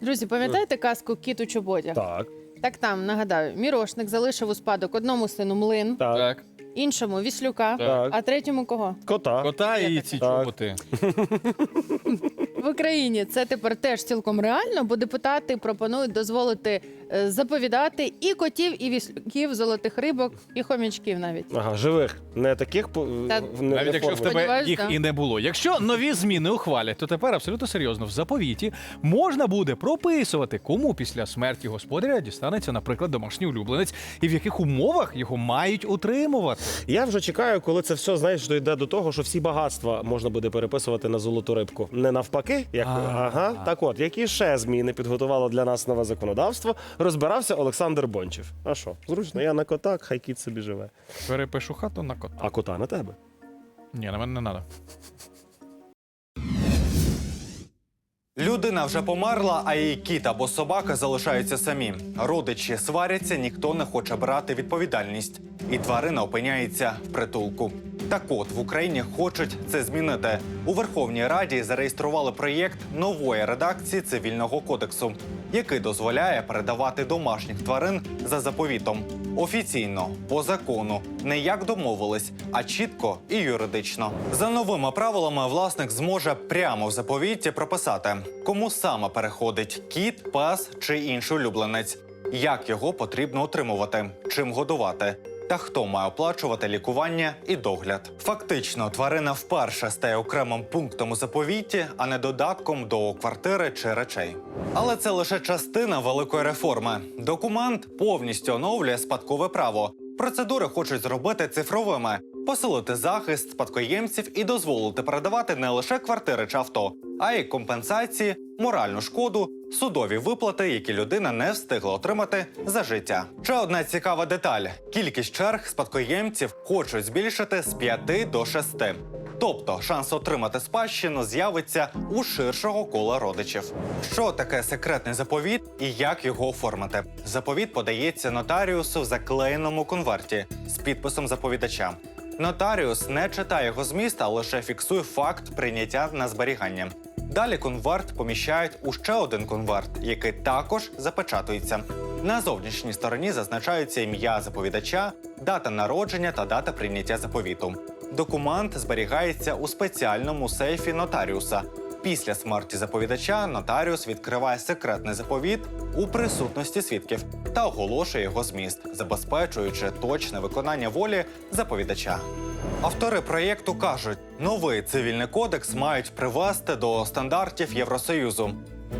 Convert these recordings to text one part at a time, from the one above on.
Друзі, пам'ятаєте казку Кіт у чоботях? Так, Так там нагадаю, мірошник залишив у спадок одному сину млин, так, Так. іншому віслюка, Так. а третьому кого? кота. Кота і ці чоботи. В Україні це тепер теж цілком реально, бо депутати пропонують дозволити е, заповідати і котів, і віслюків, золотих рибок, і хомячків навіть. Ага, живих. Не таких по- Та- в- не, Навіть не якщо в тебе Сподіваюсь, їх да. і не було. Якщо нові зміни ухвалять, то тепер абсолютно серйозно в заповіті можна буде прописувати, кому після смерті господаря дістанеться, наприклад, домашній улюбленець, і в яких умовах його мають утримувати. Я вже чекаю, коли це все знаєш, дійде до того, що всі багатства можна буде переписувати на золоту рибку. Не навпаки, як А. ага. Так от, які ще зміни підготувало для нас нове законодавство, розбирався Олександр Бончев. А що? Зручно, я на кота, хай кіт собі живе. Перепишу хату на кота. А кота на тебе. Ні, на мене не треба. Людина вже померла, а її кіт або собака залишаються самі. Родичі сваряться, ніхто не хоче брати відповідальність, і тварина опиняється в притулку. Так от в Україні хочуть це змінити. У Верховній Раді зареєстрували проєкт нової редакції цивільного кодексу, який дозволяє передавати домашніх тварин за заповітом. Офіційно, по закону, не як домовились, а чітко і юридично. За новими правилами власник зможе прямо в заповіті прописати, кому саме переходить кіт, пес чи інший улюбленець, як його потрібно утримувати, чим годувати. Та хто має оплачувати лікування і догляд? Фактично, тварина вперше стає окремим пунктом у заповіті, а не додатком до квартири чи речей. Але це лише частина великої реформи. Документ повністю оновлює спадкове право. Процедури хочуть зробити цифровими, посилити захист спадкоємців і дозволити передавати не лише квартири чи авто, а й компенсації, моральну шкоду, судові виплати, які людина не встигла отримати за життя. Ще одна цікава деталь: кількість черг спадкоємців хочуть збільшити з 5 до 6. Тобто шанс отримати спадщину з'явиться у ширшого кола родичів. Що таке секретний заповіт і як його оформити? Заповіт подається нотаріусу в заклеєному конверті з підписом заповідача. Нотаріус не читає його зміст, а лише фіксує факт прийняття на зберігання. Далі конверт поміщають у ще один конверт, який також запечатується. На зовнішній стороні зазначаються ім'я заповідача, дата народження та дата прийняття заповіту. Документ зберігається у спеціальному сейфі нотаріуса. Після смерті заповідача нотаріус відкриває секретний заповіт у присутності свідків та оголошує його зміст, забезпечуючи точне виконання волі заповідача. Автори проєкту кажуть, новий цивільний кодекс мають привести до стандартів Євросоюзу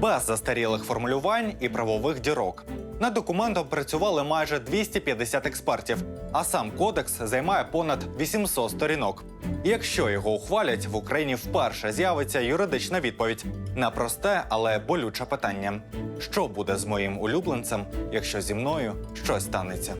без застарілих формулювань і правових дірок. Над документом працювали майже 250 експертів, а сам кодекс займає понад 800 сторінок. Якщо його ухвалять, в Україні вперше з'явиться юридична відповідь на просте, але болюче питання: що буде з моїм улюбленцем, якщо зі мною щось станеться?